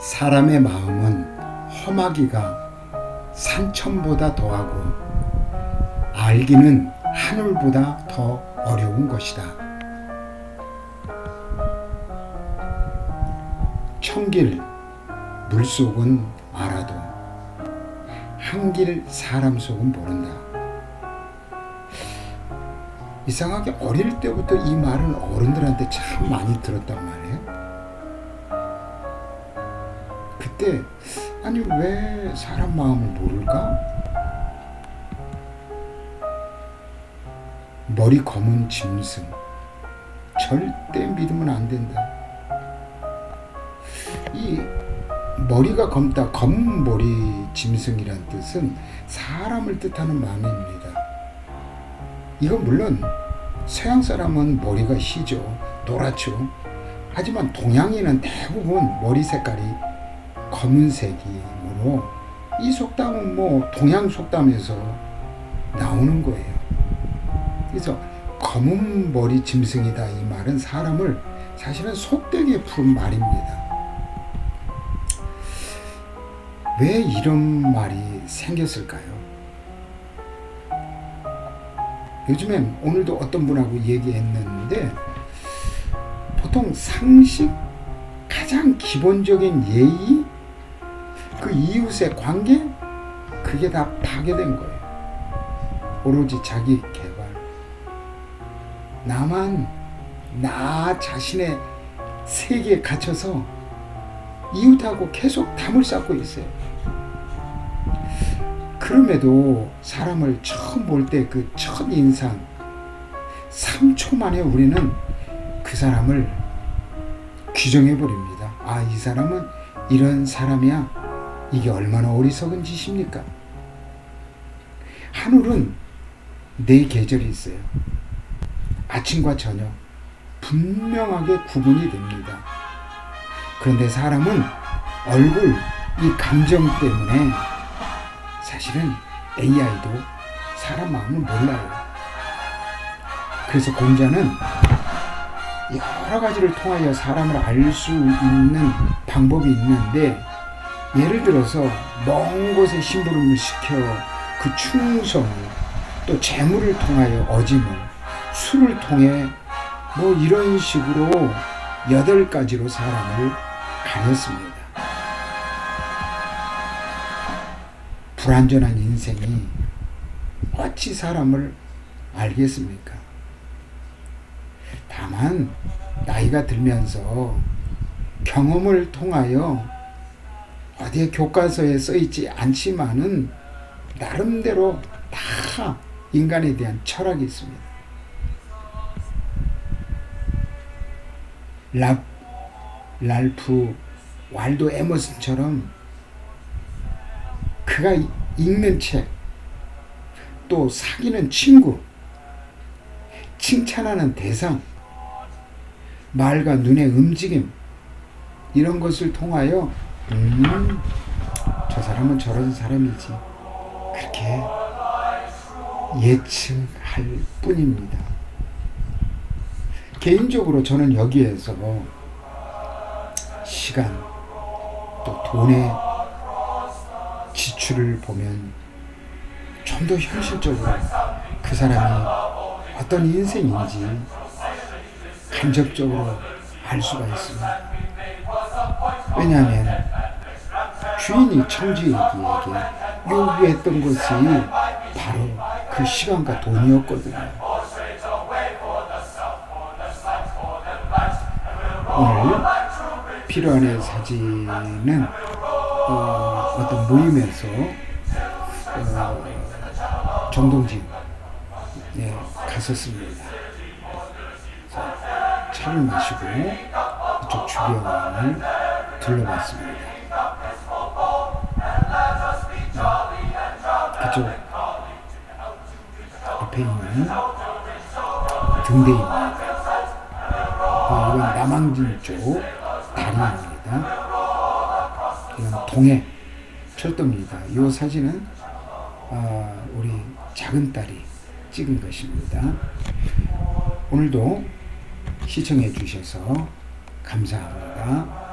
사람의 마음은 험하기가 산천보다 더하고 알기는 하늘보다 더 어려운 것이다. 천길 물속은 알아도 한길 사람 속은 모른다. 이상하게 어릴 때부터 이 말은 어른들한테 참 많이 들었단 말이에요. 그때 아니 왜 사람 마음을 모를까? 머리 검은 짐승 절대 믿으면 안 된다. 이 머리가 검다 검은 머리 짐승이란 뜻은 사람을 뜻하는 말입니다. 이건 물론 서양 사람은 머리가 희죠, 노랗죠. 하지만 동양인은 대부분 머리 색깔이 검은색이므로 이 속담은 뭐 동양 속담에서 나오는 거예요. 그래서 검은 머리 짐승이다 이 말은 사람을 사실은 속되게 부른 말입니다. 왜 이런 말이 생겼을까요? 요즘엔 오늘도 어떤 분하고 얘기했는데 보통 상식 가장 기본적인 예의 그 이웃의 관계 그게 다 파괴된 거예요. 오로지 자기 개발 나만 나 자신의 세계에 갇혀서 이웃하고 계속 담을 쌓고 있어요. 그럼에도 사람을 처음 볼 때 그 첫 인상 3초 만에 우리는 그 사람을 규정해 버립니다. 아, 이 사람은 이런 사람이야. 이게 얼마나 어리석은 짓입니까? 하늘은 네 계절이 있어요. 아침과 저녁 분명하게 구분이 됩니다. 그런데 사람은 얼굴 이 감정 때문에 사실은 AI도 사람 마음을 몰라요. 그래서 공자는 여러 가지를 통하여 사람을 알 수 있는 방법이 있는데 예를 들어서 먼 곳에 심부름을 시켜 그 충성을 또 재물을 통하여 어짐을 술을 통해 뭐 이런 식으로 여덟 가지로 사람을 가렸습니다. 불완전한 인생이 어찌 사람을 알겠습니까? 다만 나이가 들면서 경험을 통하여 어디에 교과서에 써 있지 않지만은 나름대로 다 인간에 대한 철학이 있습니다. 랍, 랄프 왈도 에머슨처럼 그가 읽는 책, 또 사귀는 친구, 칭찬하는 대상, 말과 눈의 움직임, 이런 것을 통하여, 음, 저 사람은 저런 사람이지. 그렇게 예측할 뿐입니다. 개인적으로 저는 여기에서 시간, 또 돈의 지출을 보면 좀 더 현실적으로 그 사람이 어떤 인생인지 간접적으로 알 수가 있습니다. 왜냐하면 주인이 청주에게 요구했던 것이 바로 그 시간과 돈이었거든요. 오늘 필요한의 사진은 어, 어떤 모임에서 어, 정동진 네, 갔었습니다. 차를 마시고 이쪽 주변을 둘러봤습니다. 그쪽 앞에 있는 등대입니다. 어, 이건 남항진 쪽 다리입니다. 이건 동해 철도입니다. 이 사진은 어, 우리 작은 딸이 찍은 것입니다. 오늘도 시청해 주셔서 감사합니다.